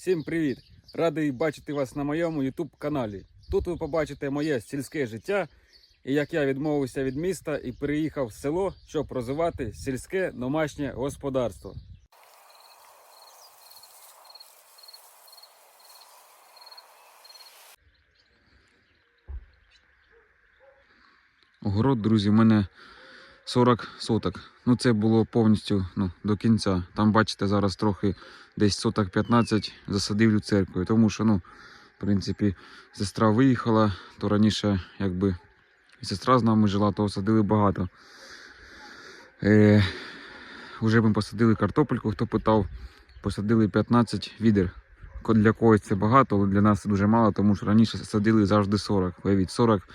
Всім привіт! Радий бачити вас на моєму YouTube каналі. Тут ви побачите моє сільське життя і як я відмовився від міста і переїхав в село, щоб розвивати сільське домашнє господарство. Огород, друзі, в мене 40 соток. Ну, це було повністю ну, до кінця. Там, бачите, зараз трохи десь соток 15 засадив люцеркою. Тому що, ну, в принципі, сестра виїхала, то раніше, якби і сестра з нами жила, то садили багато. Е, Уже ми посадили картопельку, хто питав, посадили 15 відер. Для когось це багато, але для нас дуже мало, тому що раніше садили завжди 40. Уявіть, 40 е,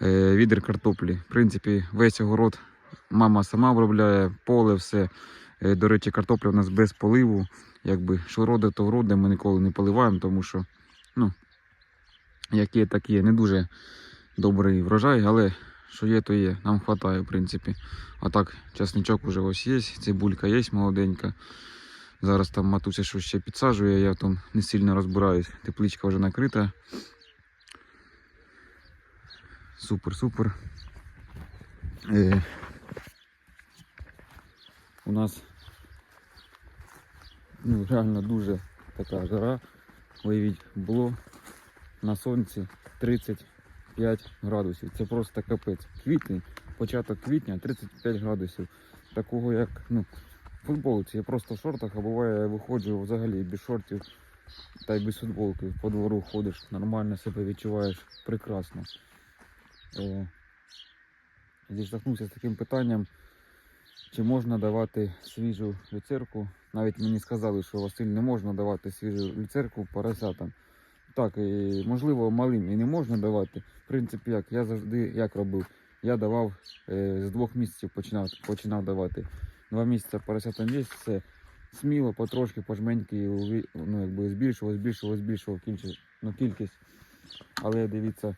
відер картоплі. В принципі, весь огород мама сама обробляє, поле, все. Е, До речі, картопля у нас без поливу. Якби що роде, то вроде, ми ніколи не поливаємо, тому що, ну, як є, так є. Не дуже добрий врожай, але що є, то є. Нам вистачає, в принципі. А так, часничок уже ось є, цибулька є молоденька. Зараз там матуся щось ще підсаджує, я там не сильно розбираюсь. Тепличка вже накрита. Супер, супер. Е, у нас ну, реально дуже така жара. Уявіть, було на сонці 35 градусів. Це просто капець. Квітень, початок квітня 35 градусів. Такого як ну, в футболці. Я просто в шортах, а буває я виходжу взагалі без шортів та й без футболки. По двору ходиш, нормально себе відчуваєш прекрасно. Е, зіштовхнувся з таким питанням, чи можна давати свіжу люцерку. Навіть мені сказали, що Василь не можна давати свіжу люцерку поросятам. Так, і, можливо, малим і не можна давати. В принципі, як я завжди як робив. Я давав е, з двох місяців починав, починав давати. Два місяці поросятам є, все сміло, потрошки, пожменьки, ну, якби збільшував, збільшував, збільшував кількість, ну, кількість. Але дивіться,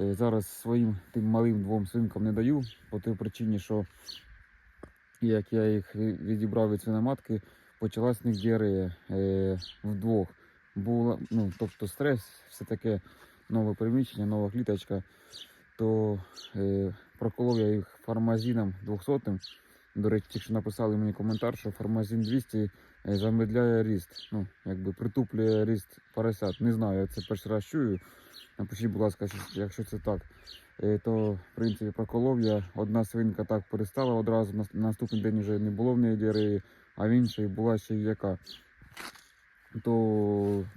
Зараз своїм тим малим двом свинкам не даю, по тій причині, що як я їх відібрав від свиноматки, почалась в них діарея е, вдвох. Було, ну, тобто стрес, все таке нове приміщення, нова кліточка, то е, проколов я їх фармазином 200 До речі, ті, що написали мені коментар, що фармазин 200 е, замедляє ріст, ну, якби притуплює ріст поросят. Не знаю, я це перший раз чую. Напишіть, будь ласка, якщо це так. Е, То, в принципі, проколов я. Одна свинка так перестала одразу, на на наступний день вже не було в неї діареї, а в іншій була ще яка. То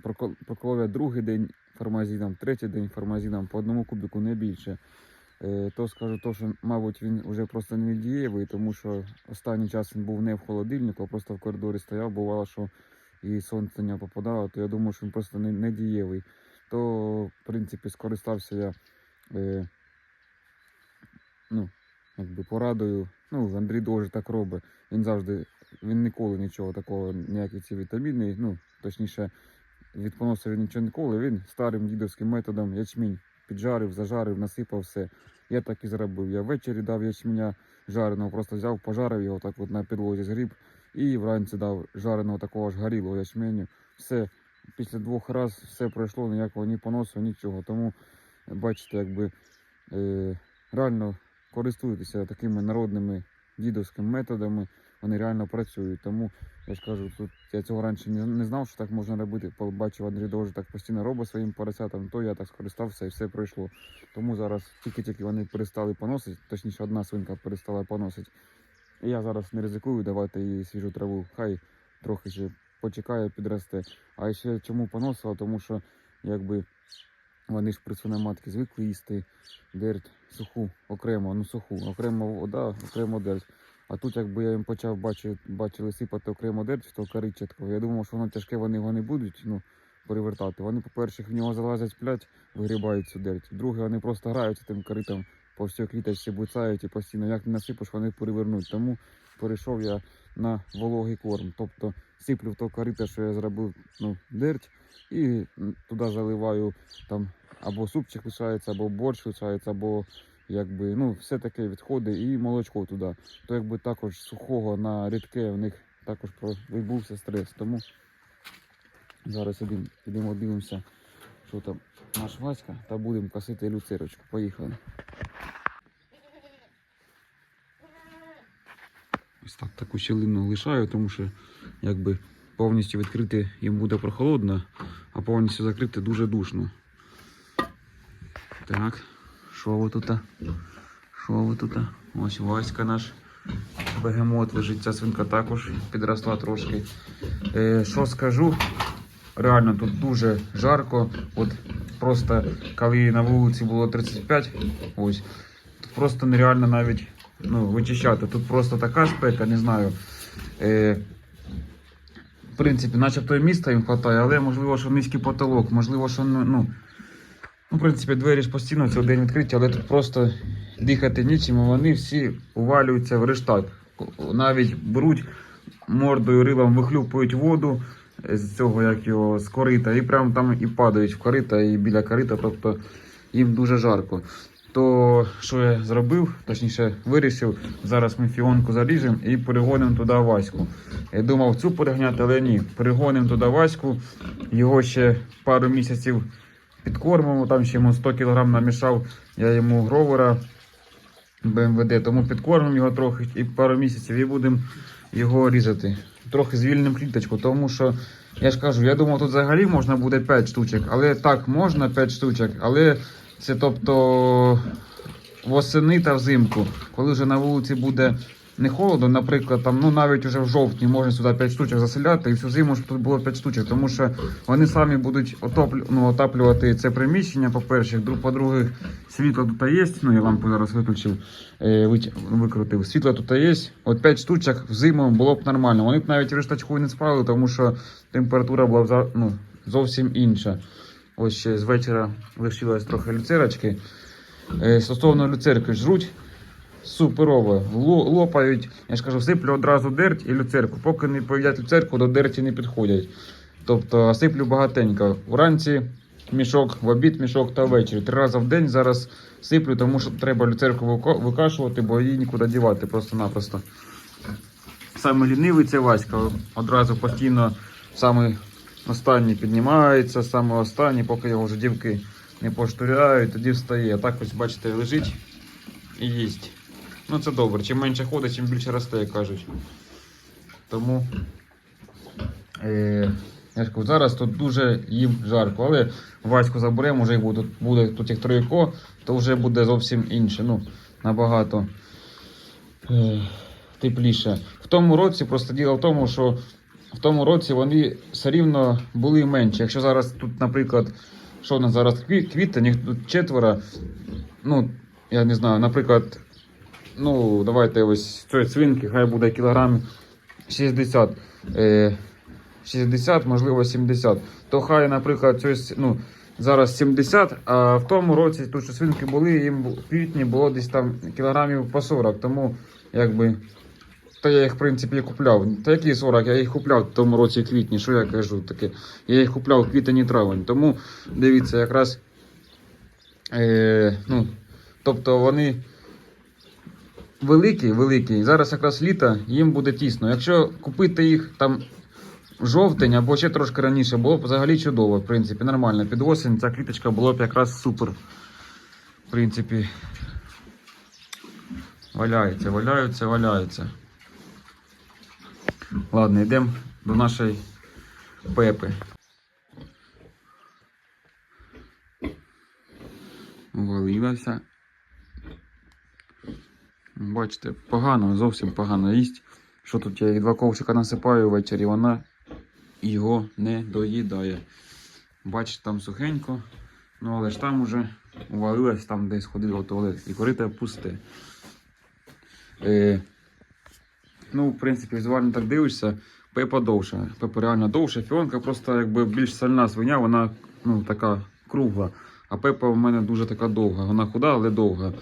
прокол- проколов я другий день фармазином, третій день фармазином по одному кубіку не більше. Е, То скажу, то, що, мабуть, він вже просто не дієвий, тому що останній час він був не в холодильнику, а просто в коридорі стояв. Бувало, що і сонце нього попадало, то я думаю, що він просто не, не дієвий то, в принципі, скористався я е, ну, якби порадою. Ну, Андрій дуже так робить. Він завжди, він ніколи нічого такого, ніякі ці вітаміни, ну, точніше, від поносу він нічого ніколи. Він старим дідовським методом ячмінь піджарив, зажарив, насипав все. Я так і зробив. Я ввечері дав ячменя жареного, просто взяв, пожарив його так от на підлозі згріб і вранці дав жареного такого ж горілого ячменю. Все, після двох разів все пройшло, ніякого ні поносу, нічого. Тому бачите, якби е, реально користуйтеся такими народними дідовськими методами, вони реально працюють. Тому я ж кажу, тут я цього раніше не, не знав, що так можна робити. Побачив Андрій Довжий так постійно робить своїм поросятам, то я так скористався і все пройшло. Тому зараз тільки-тільки вони перестали поносити, точніше, одна свинка перестала поносити. І я зараз не ризикую давати їй свіжу траву. Хай трохи ще почекає, підросте. А ще чому поносила? Тому що якби вони ж при свиноматки звикли їсти дерть суху, окремо, ну суху, окремо вода, окремо дерть. А тут, якби я їм почав бачити, бачили сипати окремо дерть, то коричатку. Я думав, що воно тяжке, вони його не будуть ну, перевертати. Вони, по-перше, в нього залазять плять, вигрібають цю дерть. Друге, вони просто граються тим коритом по всій кліточці буцають і постійно як не насипиш, вони перевернуть. Тому перейшов я на вологий корм. Тобто сиплю в то корито, що я зробив ну, дерть, і туди заливаю там або супчик лишається, або борщ лишається, або якби, ну, все таке відходи і молочко туди. То якби також сухого на рідке в них також відбувся стрес. Тому Зараз ідемо, ідемо дивимося, що там наш Васька, та будемо косити люцерочку. Поїхали. Ось так таку щілину лишаю, тому що якби повністю відкрити їм буде прохолодно, а повністю закрити дуже душно. Так, що ви тут? Що ви тут? Ось Васька наш бегемот лежить, ця свинка також підросла трошки. Е, що скажу? Реально тут дуже жарко. От просто коли на вулиці було 35, ось, просто нереально навіть ну, вичищати. Тут просто така спека, не знаю. Е, в принципі, начебто і міста їм вистачає, але можливо, що низький потолок, можливо, що ну. ну, Ну, в принципі, двері ж постійно цілий день відкриті, але тут просто дихати нічим, і вони всі увалюються в рештат. Навіть беруть мордою рилом, вихлюпують воду з цього, як його, з корита, і прямо там і падають в корита, і біля корита, тобто їм дуже жарко. То що я зробив, точніше вирішив, зараз ми фіонку заріжемо і перегонимо туди Ваську. Я думав цю переганяти, але ні. Перегонимо туди Ваську, його ще пару місяців підкормимо, там ще йому 100 кг намішав, я йому гровера БМВД, тому підкормимо його трохи і пару місяців і будемо його різати. Трохи звільнимо кліточку, тому що я ж кажу, я думав, тут взагалі можна буде 5 штучок, але так, можна 5 штучок, але це тобто восени та взимку, коли вже на вулиці буде не холодно, наприклад, там, ну навіть вже в жовтні можна сюди 5 штучок заселяти і всю зиму, щоб тут було 5 штучок, тому що вони самі будуть отоплю, ну, отаплювати це приміщення, по-перше, друг, по-друге, світло тут є, ну я лампу зараз виключив, е, викрутив, світло тут є, от 5 штучок в зиму було б нормально. Вони б навіть рештачку не спали, тому що температура була ну, зовсім інша. Ось ще з вечора лишилось трохи люцерочки. Е, Стосовно люцерки жруть суперово. Лопають, я ж кажу, всиплю одразу дерть і люцерку. Поки не поїдять люцерку, до дерті не підходять. Тобто сиплю багатенько. Уранці мішок, в обід мішок та ввечері. Три рази в день зараз сиплю, тому що треба люцерку викашувати, бо її нікуди дівати просто-напросто. Саме лінивий це Васька. Одразу постійно саме останній піднімається, саме останній, поки його вже дівки не поштуряють, тоді встає. А так ось, бачите, лежить і їсть. Ну це добре. Чим менше ходить, чим більше росте, як кажуть. Тому е, я ж кажу, зараз тут дуже їм жарко, але Ваську заберемо, вже буде, буде тут їх троєко, то вже буде зовсім інше. Ну, набагато е, тепліше. В тому році просто діло в тому, що в тому році вони все рівно були менші. Якщо зараз тут, наприклад, що у нас зараз кві- квітень, тут четверо, ну, я не знаю, наприклад, ну, давайте ось цієї свинки, хай буде кілограм 60, е, 60, можливо, 70. То хай, наприклад, цієї, ну, зараз 70, а в тому році тут що свинки були, їм в квітні було десь там кілограмів по 40. Тому якби. Та я їх, в принципі, купляв. Та які 40, я їх купляв в тому році квітні, що я кажу таке. Я їх купляв в квітень і травень. Тому дивіться, якраз. Е, ну, тобто вони великі, великі. Зараз якраз літо, їм буде тісно. Якщо купити їх там жовтень або ще трошки раніше, було б взагалі чудово, в принципі, нормально. Під осінь ця кліточка була б якраз супер. В принципі, валяється, валяються, валяються. Ладно, йдемо до нашої пепи. Валилася. Бачите, погано, зовсім погано їсть. Що тут я їй два ковшика насипаю ввечері, вона його не доїдає. Бачите, там сухенько, ну але ж там уже увалилась, там десь ходила туалет і корите пусте. Е, ну, в принципі, візуально так дивишся, пепа довша. Пепа реально довша. Фіонка просто якби більш сильна свиня, вона ну, така кругла. А пепа в мене дуже така довга. Вона худа, але довга.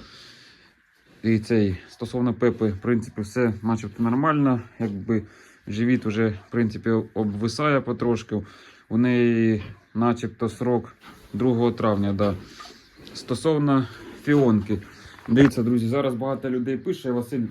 І цей стосовно пепи, в принципі, все начебто нормально. Якби живіт уже, в принципі, обвисає потрошки. У неї начебто срок 2 травня. Да. Стосовно фіонки. Дивіться, друзі, зараз багато людей пише, Василь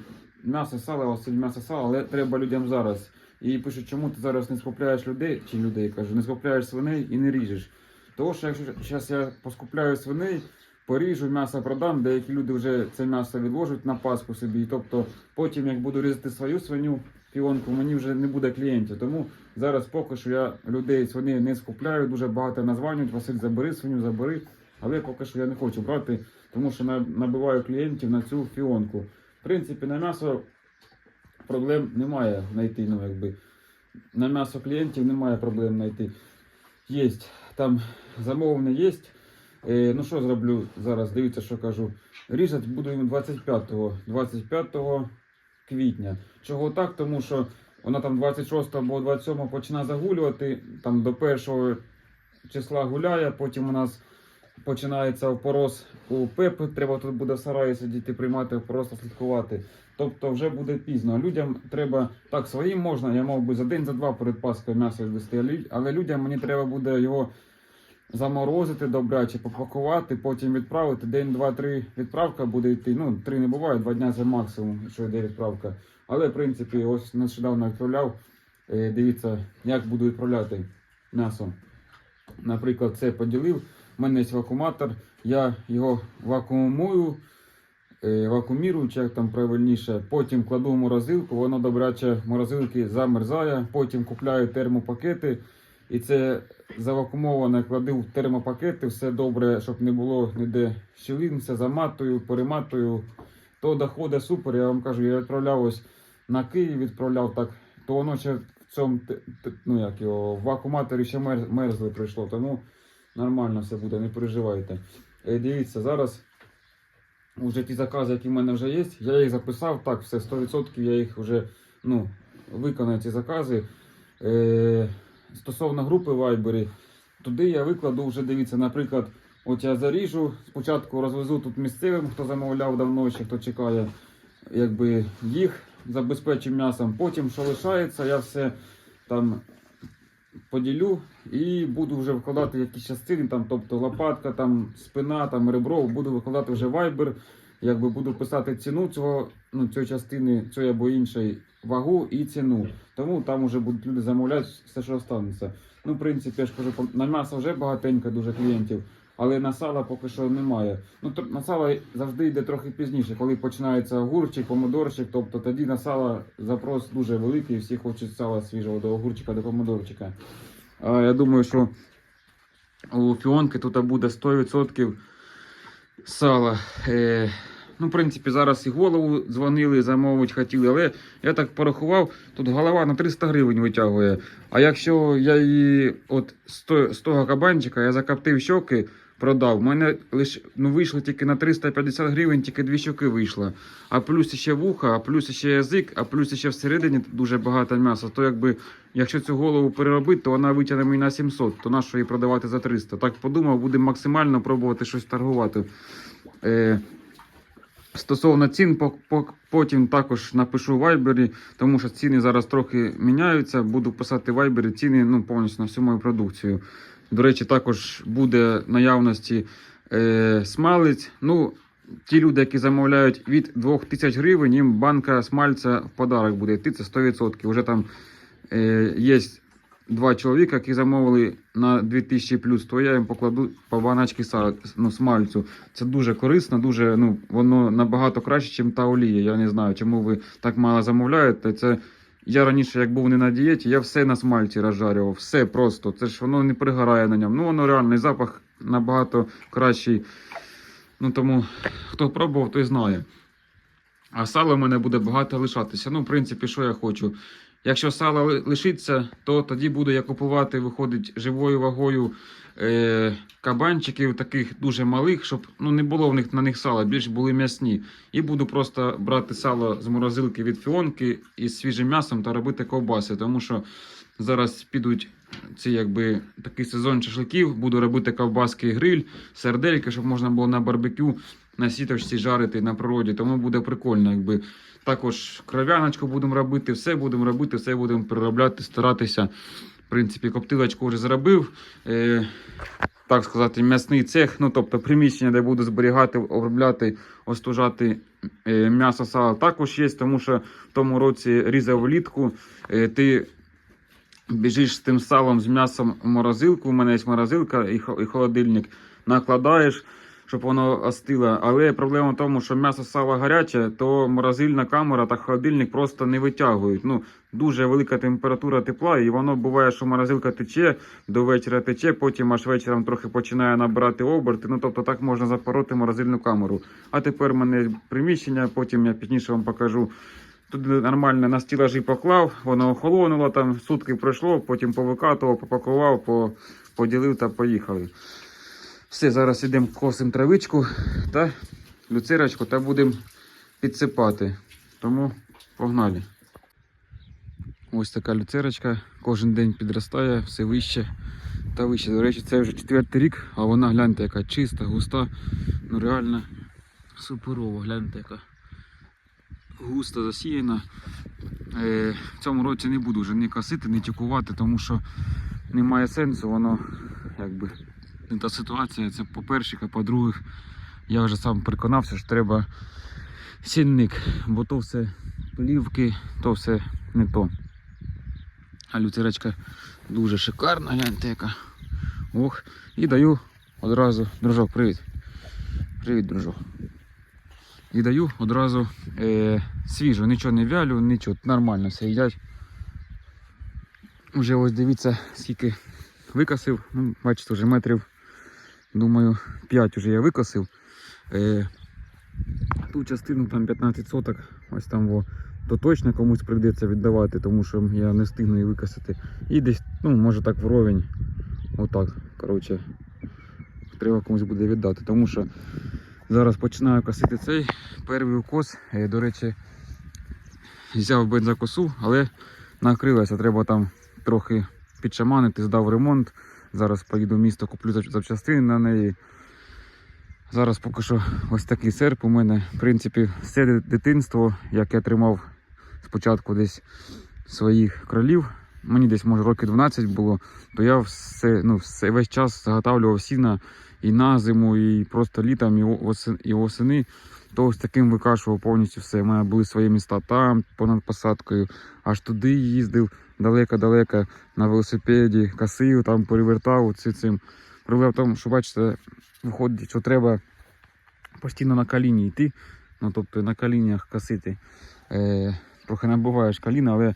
м'ясо сало, Василь м'ясо сало, але треба людям зараз І пишуть, чому ти зараз не скупляєш людей, чи людей кажу, не скупляєш свиней і не ріжеш. Тому що якщо зараз я поскупляю свиней, поріжу, м'ясо продам, деякі люди вже це м'ясо відложать на паску собі. Тобто потім, як буду різати свою свиню, фіонку, мені вже не буде клієнтів. Тому зараз поки що я людей свиней не скупляю, дуже багато названюють, Василь, забери свиню, забери. Але поки що я не хочу брати, тому що набиваю клієнтів на цю фіонку. В принципі, на м'ясо проблем немає знайти. Ну, якби. На м'ясо клієнтів немає проблем знайти. Є. Там замовлення є. Е, ну що зроблю зараз? Дивіться, що кажу. Різати буду 25-го. 25 квітня. Чого так? Тому що вона там 26 або 27 починає загулювати, там до 1 числа гуляє, потім у нас починається опорос у ПЕП, треба тут буде в сараї сидіти, приймати опорос та слідкувати. Тобто вже буде пізно. Людям треба так, своїм можна, я мав би за день, за два перед Паскою м'ясо відвести, але людям мені треба буде його заморозити добряче, попакувати, потім відправити. День, два, три відправка буде йти. Ну, три не буває, два дня це максимум, що йде відправка. Але в принципі, ось нещодавно відправляв. Е, Дивіться, як буду відправляти м'ясо. Наприклад, це поділив. У мене є вакууматор, я його вакуумую, е, вакуумірую, чи як там правильніше. Потім кладу в морозилку, воно добряче морозилки замерзає. Потім купляю термопакети. І це завакумоване, кладу в термопакети, все добре, щоб не було ніде щілин, все заматую, перематую. То доходить супер, я вам кажу, я відправляв ось на Київ, відправляв так, то воно ще в цьому ну як його, в вакууматорі ще мер, мерзле прийшло, тому нормально все буде, не переживайте. Е, дивіться, зараз вже ті закази, які в мене вже є, я їх записав, так, все 100% я їх вже ну, виконаю ці закази. Е, стосовно групи Viber, туди я викладу вже, дивіться, наприклад, от я заріжу, спочатку розвезу тут місцевим, хто замовляв давно, ще хто чекає, якби їх забезпечу м'ясом. Потім, що лишається, я все там поділю і буду вже викладати якісь частини, там, тобто лопатка, там, спина, там, ребро, буду викладати вже вайбер, якби буду писати ціну цього, ну, цієї частини, цієї або іншої, вагу і ціну. Тому там вже будуть люди замовляти все, що останеться. Ну, в принципі, я ж кажу, на м'ясо вже багатенько дуже клієнтів, але на сало поки що немає. Ну, то, на завжди йде трохи пізніше, коли починається огурчик, помидорчик, тобто тоді на сало запрос дуже великий, всі хочуть сала свіжого до огурчика, до помидорчика. А, я думаю, що у фіонки тут буде 100% сала. Е, ну, в принципі, зараз і голову дзвонили, замовити хотіли, але я так порахував, тут голова на 300 гривень витягує. А якщо я її от з того кабанчика я закоптив щоки, продав, в мене лише ну, вийшло тільки на 350 гривень, тільки дві щоки вийшло. А плюс ще вуха, а плюс ще язик, а плюс ще всередині дуже багато м'яса. То якби, якщо цю голову переробити, то вона витягне мені на 700, то на що її продавати за 300. Так подумав, будемо максимально пробувати щось торгувати. Е, Стосовно цін, по- по- потім також напишу в Вайбері, тому що ціни зараз трохи міняються. Буду писати в Вайбері ціни ну, повністю на всю мою продукцію. До речі, також буде наявності е, смалець. Ну, ті люди, які замовляють від 2000 гривень, їм банка смальця в подарок буде йти, це 100%. Вже там е, є два чоловіка, які замовили на 2000 плюс, то я їм покладу по баночці ну, смальцю. Це дуже корисно, дуже, ну, воно набагато краще, ніж та олія. Я не знаю, чому ви так мало замовляєте. Це я раніше, як був не на дієті, я все на смальці розжарював, все просто. Це ж воно не пригорає на ньому. Ну, воно реальний запах набагато кращий. Ну тому хто пробував, той знає. А сало в мене буде багато лишатися. Ну, в принципі, що я хочу. Якщо сало лишиться, то тоді буду я купувати, виходить, живою вагою е, кабанчиків, таких дуже малих, щоб ну, не було в них на них сала, більш були м'ясні. І буду просто брати сало з морозилки від фіонки із свіжим м'ясом та робити ковбаси. Тому що зараз підуть ці якби такий сезон шашликів, буду робити ковбаски гриль, сердельки, щоб можна було на барбекю на сіточці жарити на природі. Тому буде прикольно, якби. Також кров'яночку будемо робити, все будемо робити, все будемо переробляти, старатися. В принципі, коптилочку вже зробив. Е, так сказати, м'ясний цех, ну тобто приміщення, де буду зберігати, обробляти, остужати е, м'ясо сала також є, тому що в тому році різав влітку. Е, ти біжиш з тим салом з м'ясом в морозилку. У мене є морозилка і холодильник. Накладаєш, щоб воно остило. Але проблема в тому, що м'ясо сало гаряче, то морозильна камера та холодильник просто не витягують. Ну, дуже велика температура тепла, і воно буває, що морозилка тече, до вечора тече, потім аж вечором трохи починає набирати оберти. Ну тобто так можна запороти морозильну камеру. А тепер в мене приміщення, потім я пізніше вам покажу. Туди нормально на стілажі поклав, воно охолонуло, там сутки пройшло, потім повикатував, попакував, поділив та поїхали. Все, зараз йдемо косимо травичку та люцерочку та будемо підсипати. Тому погнали. Ось така люцерочка, кожен день підростає, все вище та вище. До речі, це вже четвертий рік, а вона гляньте, яка чиста, густа. Ну реально суперово, гляньте, яка густо засіяна. Е, в цьому році не буду вже ні косити, ні тікувати, тому що немає сенсу, воно якби не та ситуація. Це по-перше, а по-друге, я вже сам переконався, що треба сінник, бо то все плівки, то все не то. А люцерочка дуже шикарна, гляньте яка. Ох, і даю одразу, дружок, привіт. Привіт, дружок. І даю одразу е, свіжу, нічого не вялю, нічого, нормально все їдять. Уже ось дивіться, скільки викосив. Ну, бачите, вже метрів, думаю, 5 вже я викосив. Е, ту частину там 15 соток, ось там во, то точно комусь прийдеться віддавати, тому що я не встигну її викосити. І десь, ну, може так вровень. Отак. Коротше, треба комусь буде віддати. Тому що зараз починаю косити цей перший укос. Е, До речі, взяв бензокосу, але накрилася. Треба там трохи підшаманити, здав ремонт. Зараз поїду в місто, куплю зап- запчастини на неї. Зараз поки що ось такий серп у мене. В принципі, все дитинство, як я тримав спочатку десь своїх кролів, мені десь може років 12 було, то я все, ну, все, весь час заготавлював сіна і на зиму, і просто літом, і осени. То ось таким викашував повністю все. У мене були свої міста там, понад посадкою, аж туди їздив далеко-далеко на велосипеді, косив, там перевертав цим. Проблема в тому, що бачите, виходить, що треба постійно на коліні йти, ну тобто на колінях косити. Е, трохи набуваєш коліна, але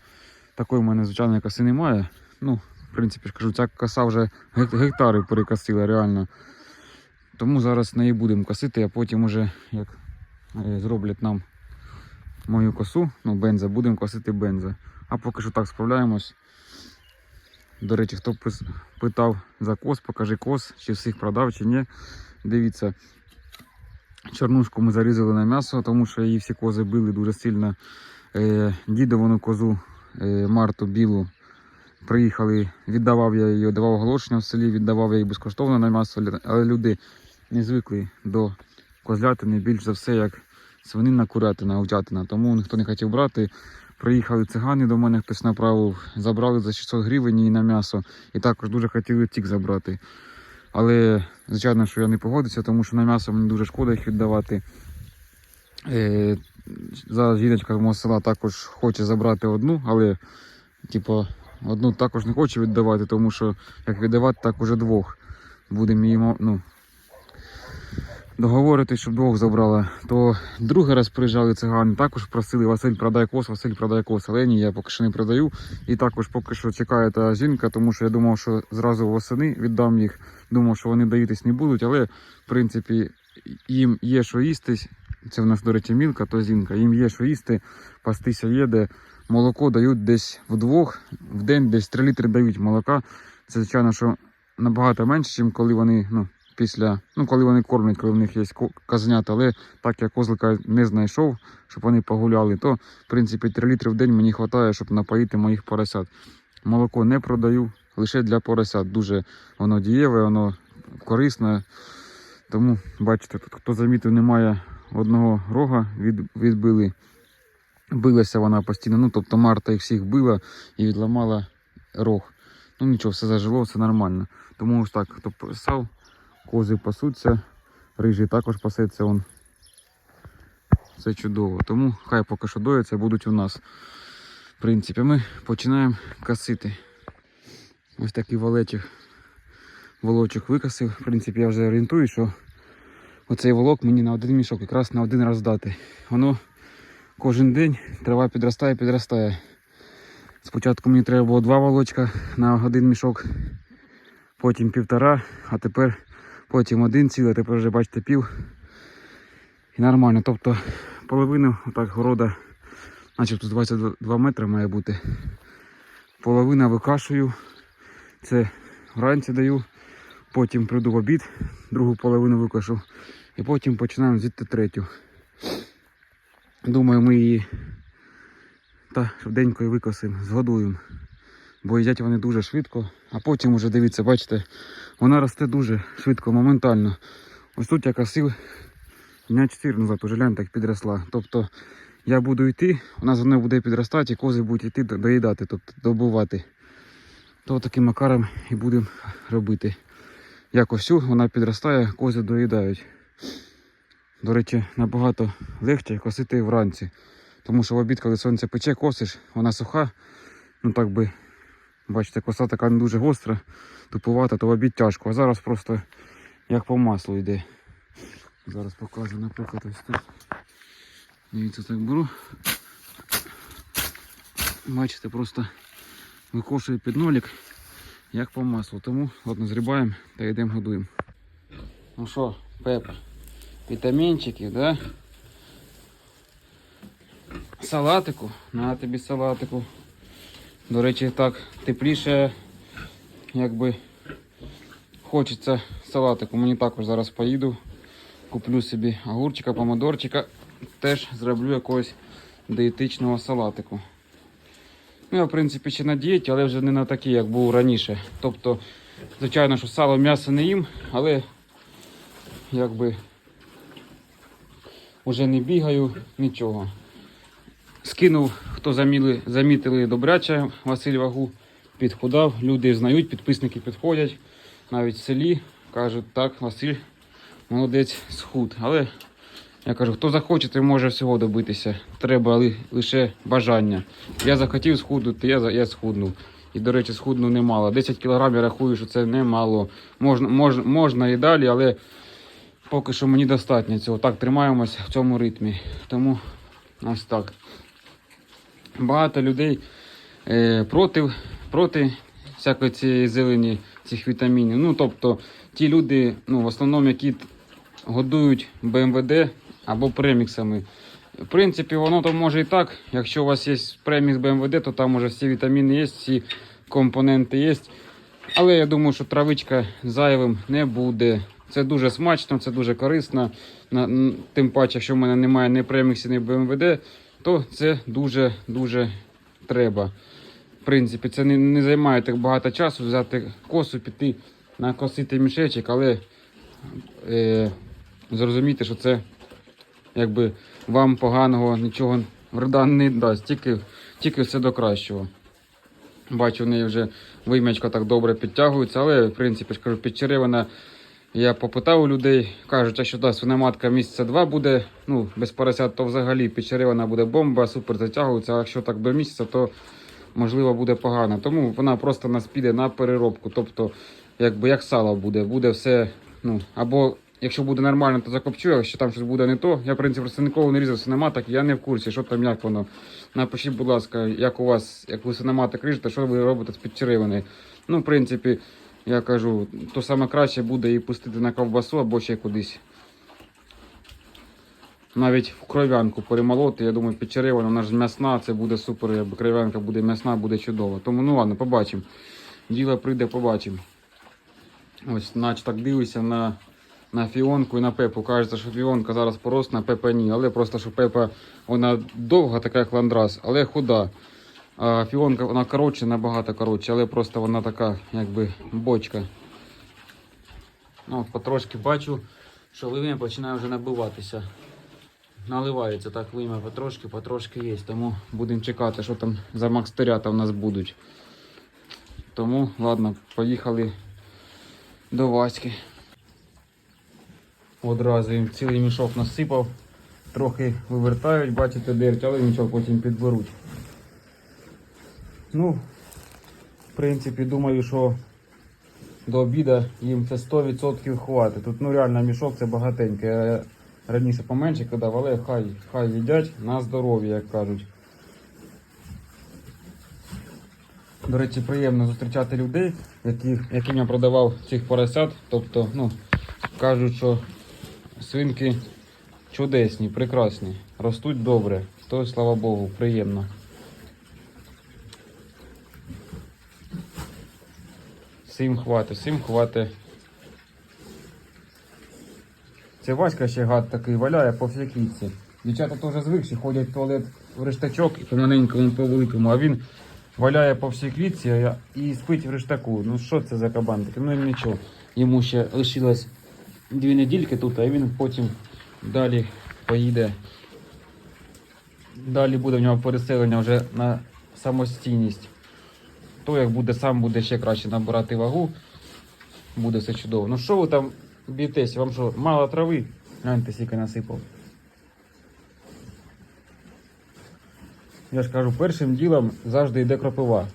такої в мене звичайної коси немає. Ну, в принципі, кажу, ця коса вже гек- гектари перекосила реально. Тому зараз неї будемо косити, а потім уже як е, зроблять нам мою косу, ну бенза, будемо косити бенза. А поки що так справляємось. До речі, хто питав за кос, покажи кос, чи всіх продав, чи ні. Дивіться, чорнушку ми зарізали на м'ясо, тому що її всі кози били дуже сильно. Е, дідовану козу е, Марту білу приїхали, віддавав я її, давав оголошення в селі, віддавав я її безкоштовно на м'ясо, але люди не звикли до козлятини більш за все, як свинина, курятина, овчатина. Тому ніхто не хотів брати. Приїхали цигани до мене, хтось направив, забрали за 600 гривень її на м'ясо і також дуже хотіли тік забрати. Але, звичайно, що я не погодився, тому що на м'ясо мені дуже шкода їх віддавати. Е, зараз жіночка з мого села також хоче забрати одну, але типу, одну також не хоче віддавати, тому що як віддавати, так уже двох. Будемо її ну, договорити, щоб двох забрала. То другий раз приїжджали цигани, також просили Василь продай кос, Василь продай кос. Але ні, я поки що не продаю. І також поки що чекає та жінка, тому що я думав, що зразу восени віддам їх. Думав, що вони доїтись не будуть, але в принципі їм є що їсти. Це в нас, до речі, мілка, то зінка. Їм є що їсти, пастися є де. Молоко дають десь вдвох, в день десь 3 літри дають молока. Це, звичайно, що набагато менше, ніж коли вони, ну, після, ну, коли вони кормлять, коли в них є казнята. Але так як козлика не знайшов, щоб вони погуляли, то, в принципі, 3 літри в день мені вистачає, щоб напоїти моїх поросят. Молоко не продаю, лише для поросят. Дуже воно дієве, воно корисне. Тому, бачите, тут хто замітив, немає одного рога, від, відбили. Билася вона постійно, ну тобто Марта їх всіх била і відламала рог. Ну нічого, все зажило, все нормально. Тому ось так, хто писав, кози пасуться, рижий також пасеться он. Це чудово. Тому хай поки що доїться, будуть у нас. В принципі, ми починаємо косити. Ось такий валечик. Волочок викосив. В принципі, я вже орієнтую, що оцей волок мені на один мішок якраз на один раз дати. Воно кожен день трава підростає, підростає. Спочатку мені треба було два волочка на один мішок, потім півтора, а тепер потім один цілий, тепер вже бачите пів. І нормально. Тобто половину отак города, начебто 22 метри має бути. Половина викашую. Це вранці даю, потім прийду в обід, другу половину викашу. І потім починаємо звідти третю. Думаю, ми її та швиденько викосимо, згодуємо. Бо їдять вони дуже швидко, а потім уже дивіться, бачите, вона росте дуже швидко, моментально. Ось тут я косив дня 4 назад, уже глянь так підросла. Тобто я буду йти, вона за мною буде підростати, і кози будуть йти доїдати, тобто добувати. То таким макаром і будемо робити. Як ось вона підростає, кози доїдають. До речі, набагато легше косити вранці. Тому що в обід, коли сонце пече, косиш, вона суха. Ну так би, бачите, коса така не дуже гостра, тупувата, то обід тяжко. А зараз просто як по маслу йде. Зараз покажу, наприклад, ось тут. Дивіться, так беру. Бачите, просто викошую під нолік, як по маслу. Тому ладно, зрібаємо та йдемо годуємо. Ну що, Пепа, вітамінчиків, да? Салатику, на тобі салатику. До речі, так тепліше, якби хочеться салатику. Мені також зараз поїду, куплю собі огурчика, помидорчика, теж зроблю якогось диетичного салатику. Ну, я, в принципі, ще на дієті, але вже не на такій, як був раніше. Тобто, звичайно, що сало м'ясо не їм, але якби вже не бігаю, нічого. Скинув, хто заміли, замітили добряче Василь Вагу, підхудав, люди знають, підписники підходять, навіть в селі кажуть, так, Василь молодець схуд. Але я кажу, хто захоче, той може всього добитися. Треба ли- лише бажання. Я захотів схуднути, я, я схуднув. І, до речі, схуднув немало. 10 кг я рахую, що це немало. Можна, мож, можна і далі, але поки що мені достатньо цього. Так, тримаємось в цьому ритмі. Тому ось так. Багато людей е, проти, проти всякої цієї зелені, цих вітамінів. Ну, тобто, ті люди, ну, в основному, які годують БМВД або преміксами. В принципі, воно то може і так. Якщо у вас є премікс БМВД, то там уже всі вітаміни є, всі компоненти є. Але я думаю, що травичка зайвим не буде. Це дуже смачно, це дуже корисно. Тим паче, якщо в мене немає ні преміксів, ні БМВД, то це дуже-дуже треба. В принципі, це не, не займає так багато часу взяти косу, піти накосити мішечок, але е, зрозумійте, що це якби вам поганого нічого вреда не дасть, тільки, тільки все до кращого. Бачу, в неї вже вим'ячка так добре підтягується, але в принципі ж кажу, підчеревина. Я попитав у людей, кажуть, а що да, свиноматка місяця два буде, ну, без поросят, то взагалі підчеревина буде бомба, супер затягується, а якщо так до місяця, то можливо буде погано. Тому вона просто нас піде на переробку. Тобто, якби як сало буде, буде все, ну, або якщо буде нормально, то закопчу, якщо там щось буде не то. Я, в принципі, просто ніколи не різав синематок, я не в курсі, що там, як воно. Напишіть, будь ласка, як у вас, як ви синематик ріжете, що ви робите з підчеревиною. Ну, в принципі, я кажу, то саме краще буде її пустити на ковбасу або ще кудись. Навіть в кров'янку перемолоти, я думаю, підчеревина, вона ж м'ясна, це буде супер, якби кров'янка буде м'ясна, буде чудово. Тому ну ладно, побачимо. Діло прийде, побачимо. Ось, наче так дивишся на, на фіонку і на пепу. Кажеться, що фіонка зараз поросна, пепа ні. Але просто що пепа вона довга, така як ландрас, але худа. А фіонка вона коротша, набагато коротша, але просто вона така, якби бочка. Ну, потрошки бачу, що вим'я починає вже набиватися. Наливається так вим'я потрошки, потрошки є. Тому будемо чекати, що там за макстерята в нас будуть. Тому, ладно, поїхали до Васьки. Одразу їм цілий мішок насипав. Трохи вивертають, бачите, дирть, але нічого потім підберуть. Ну, в принципі, думаю, що до обіду їм це 100% хватить. Тут ну реально мішок це багатенько. Раніше поменше кидав, але хай, хай їдять на здоров'я, як кажуть. До речі, приємно зустрічати людей, які, яким я продавав цих поросят. Тобто, ну, кажуть, що свинки чудесні, прекрасні, ростуть добре. То, слава Богу, приємно. Всім хватить, всім хватить. Це Васька ще гад такий валяє по всій клітці. Дівчата теж звикші, ходять в туалет в рештачок і по маленькому, по великому, а він валяє по всій я- і спить в рештаку. Ну що це за кабан такий? Ну нічого. Йому ще лишилось дві недільки тут, а він потім далі поїде. Далі буде в нього переселення вже на самостійність. То як буде сам буде ще краще набирати вагу, буде все чудово. Ну що ви там б'єтесь? Вам що, мало трави? Гляньте, скільки насипав. Я ж кажу, першим ділом завжди йде кропива.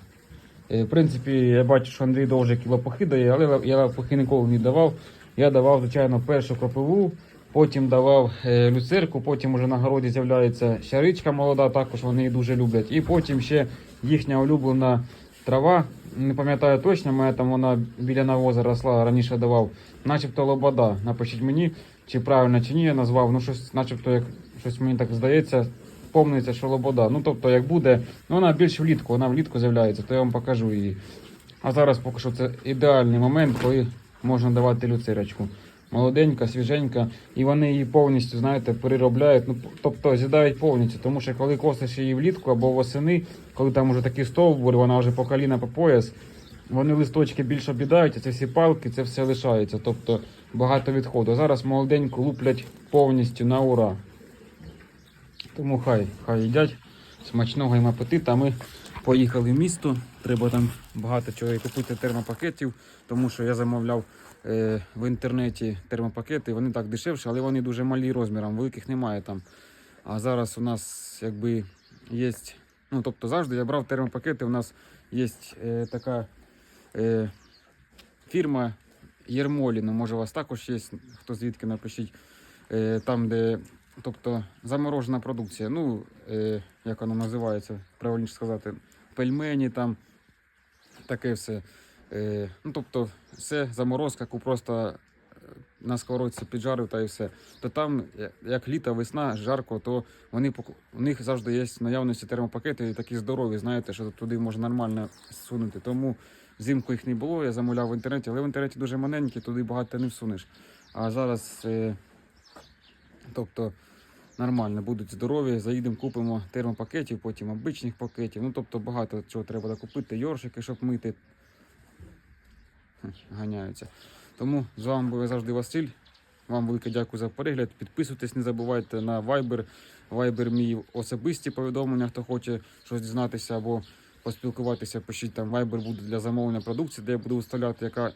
Е, В принципі, я бачу, що Андрій довже лопухи дає, але я лопухи ніколи не давав. Я давав, звичайно, першу кропиву, потім давав е, люцерку, потім уже на городі з'являється щаричка молода, також вони її дуже люблять. І потім ще їхня улюблена трава. Не пам'ятаю точно, моя там вона біля навоза росла, раніше давав, начебто лобода. Напишіть мені, чи правильно чи ні, я назвав. Ну, щось, начебто, як щось мені так здається, помниться, що лобода. Ну, тобто, як буде, ну вона більш влітку, вона влітку з'являється, то я вам покажу її. А зараз поки що це ідеальний момент, коли можна давати люцерочку. Молоденька, свіженька, і вони її повністю, знаєте, переробляють, ну, тобто з'їдають повністю. Тому що коли косиш її влітку або восени, коли там вже такі стовбури, вона вже по коліна по пояс, вони листочки більше обідають, а це всі палки, це все лишається. Тобто багато відходу. Зараз молоденьку луплять повністю на ура. Тому хай, хай їдять. Смачного їм апетита. Ми поїхали в місто. Треба там багато чого і купити термопакетів, тому що я замовляв в інтернеті термопакети. Вони так дешевші, але вони дуже малі розміром, великих немає там. А зараз у нас якби є. Ну, тобто завжди я брав термопакети. У нас є е, така е, фірма Єрмоліно. Може, у вас також є, хто звідки напишіть. Е, там, де тобто заморожена продукція. Ну, е, як воно називається, правильніше сказати, пельмені там, таке все. Е, ну, тобто, все заморозка, яку просто е, на сковородці піджарив та і все. То там, як літо, весна, жарко, то вони у них завжди є наявності термопакети і такі здорові, знаєте, що туди можна нормально всунути. Тому взимку їх не було, я замовляв в інтернеті, але в інтернеті дуже маленькі, туди багато не всунеш. А зараз, е, тобто, нормально, будуть здорові. Заїдемо, купимо термопакетів, потім обичних пакетів. Ну, тобто багато чого треба купити, йоршики, щоб мити. Ганяються. Тому з вами був завжди Василь. Вам велике дякую за перегляд. Підписуйтесь, не забувайте на Viber. Viber мій особисті повідомлення, хто хоче щось дізнатися або поспілкуватися, пишіть там Viber буде для замовлення продукції, де я буду виставляти, яка,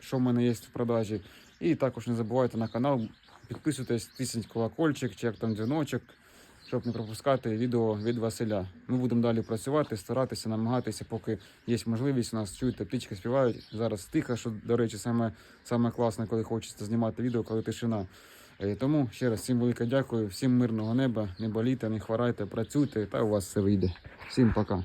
що в мене є в продажі. І також не забувайте на канал, підписуйтесь, тисніть колокольчик, чи як там дзвіночок, щоб не пропускати відео від Василя. Ми будемо далі працювати, старатися, намагатися, поки є можливість. У нас чуєте, птички співають. Зараз тихо, що, до речі, саме, саме класне, коли хочеться знімати відео, коли тишина. Е, Тому ще раз всім велике дякую, всім мирного неба, не болійте, не хворайте, працюйте, та у вас все вийде. Всім пока.